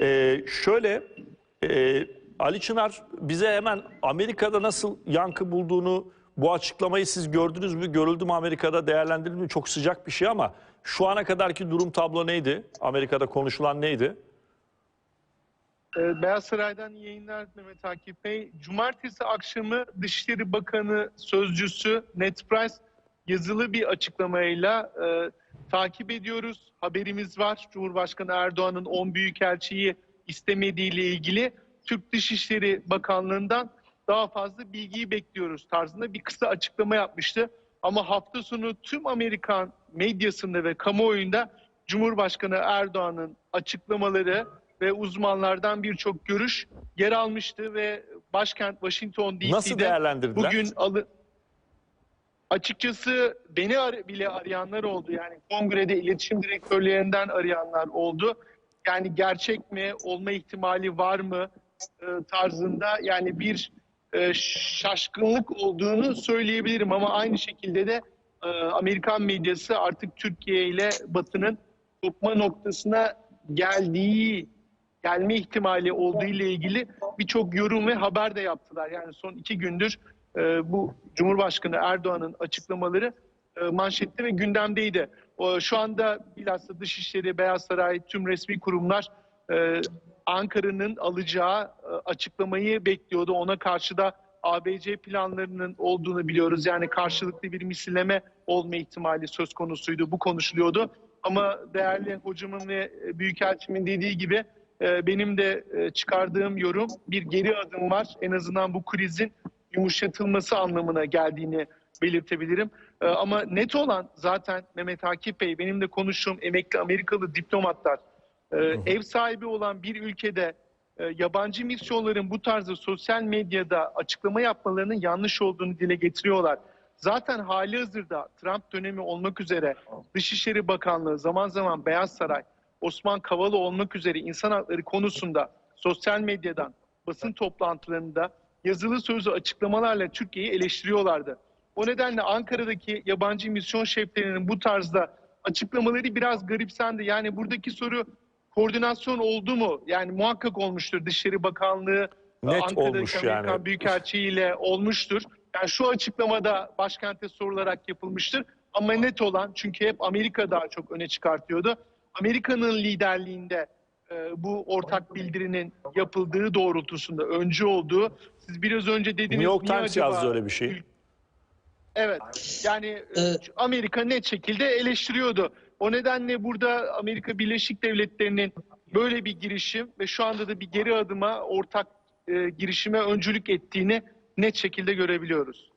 Ee, şöyle e, Ali Çınar bize hemen Amerika'da nasıl yankı bulduğunu bu açıklamayı siz gördünüz mü? Görüldü mü Amerika'da değerlendirildi mi? Çok sıcak bir şey ama şu ana kadarki durum tablo neydi? Amerika'da konuşulan neydi? Ee, Beyaz Saray'dan yayınlar Mehmet Akif Bey. Cumartesi akşamı Dışişleri Bakanı Sözcüsü Ned Price yazılı bir açıklamayla e, takip ediyoruz. Haberimiz var. Cumhurbaşkanı Erdoğan'ın 10 büyükelçiyi istemediğiyle ilgili Türk Dışişleri Bakanlığı'ndan daha fazla bilgiyi bekliyoruz tarzında bir kısa açıklama yapmıştı. Ama hafta sonu tüm Amerikan medyasında ve kamuoyunda Cumhurbaşkanı Erdoğan'ın açıklamaları ve uzmanlardan birçok görüş yer almıştı ve başkent Washington DC'de bugün alı açıkçası beni bile arayanlar oldu. Yani kongrede iletişim direktörlerinden arayanlar oldu. Yani gerçek mi, olma ihtimali var mı e, tarzında yani bir e, şaşkınlık olduğunu söyleyebilirim ama aynı şekilde de e, Amerikan medyası artık Türkiye ile Batı'nın kopma noktasına geldiği gelme ihtimali olduğu ile ilgili birçok yorum ve haber de yaptılar. Yani son iki gündür e, bu Cumhurbaşkanı Erdoğan'ın açıklamaları e, manşette ve gündemdeydi. O, şu anda bilhassa Dışişleri, Beyaz Saray, tüm resmi kurumlar e, Ankara'nın alacağı e, açıklamayı bekliyordu. Ona karşı da ABC planlarının olduğunu biliyoruz. Yani karşılıklı bir misilleme olma ihtimali söz konusuydu. Bu konuşuluyordu. Ama değerli hocamın ve e, büyükelçimin dediği gibi e, benim de e, çıkardığım yorum bir geri adım var. En azından bu krizin yumuşatılması anlamına geldiğini belirtebilirim. E, Ama net olan zaten Mehmet Akif Bey, benim de konuştuğum emekli Amerikalı diplomatlar, e, ev sahibi olan bir ülkede e, yabancı misyonların bu tarzda sosyal medyada açıklama yapmalarının yanlış olduğunu dile getiriyorlar. Zaten hali hazırda Trump dönemi olmak üzere Dışişleri Bakanlığı, zaman zaman Beyaz Saray, Osman Kavala olmak üzere insan hakları konusunda sosyal medyadan, basın toplantılarında yazılı sözlü açıklamalarla Türkiye'yi eleştiriyorlardı. O nedenle Ankara'daki yabancı misyon şeflerinin bu tarzda açıklamaları biraz garipsendi. Yani buradaki soru koordinasyon oldu mu? Yani muhakkak olmuştur. Dışişleri Bakanlığı Net Ankara'daki olmuş Amerikan yani. Büyükelçiliği ile olmuştur. Yani şu açıklamada başkente sorularak yapılmıştır. Ama net olan çünkü hep Amerika daha çok öne çıkartıyordu. Amerika'nın liderliğinde e, bu ortak bildirinin yapıldığı doğrultusunda öncü olduğu. Siz biraz önce dediniz. New York Times acaba- yazdı öyle bir şey. Evet. Yani e, Evet. Amerika net şekilde eleştiriyordu. O nedenle burada Amerika Birleşik Devletleri'nin böyle bir girişim ve şu anda da bir geri adıma ortak e, girişime öncülük ettiğini net şekilde görebiliyoruz.